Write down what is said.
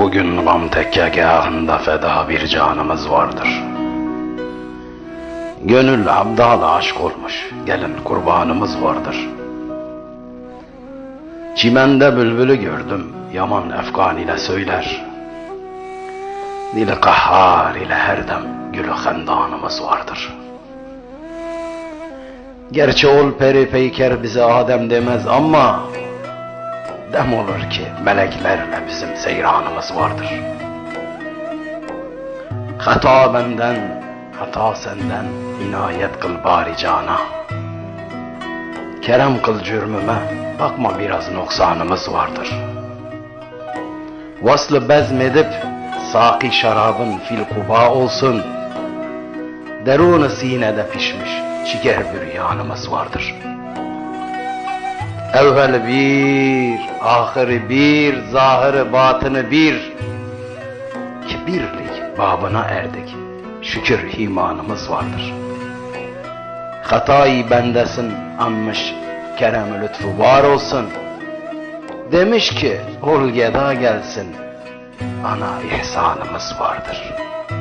Bugün gam tekkegahında feda bir canımız vardır. Gönül abdala aşk olmuş, gelin kurbanımız vardır. Çimende bülbülü gördüm, yaman efkan ile söyler. Dili kahhar ile her dem gülü hendanımız vardır. Gerçi ol peri peyker bize Adem demez ama dem olur ki meleklerle bizim seyranımız vardır. Hata benden, hata senden, inayet kıl bari cana. Kerem kıl cürmüme, bakma biraz noksanımız vardır. Vaslı bezmedip, saki şarabın fil kuba olsun. Derunu sinede pişmiş, çiger bir yanımız vardır. Evvel bir, ahırı bir, zahırı batını bir. Ki birlik babına erdik, şükür imanımız vardır. Hatayı bendesin anmış, kerem lütfu var olsun. Demiş ki, ol geda gelsin, ana ihsanımız vardır.''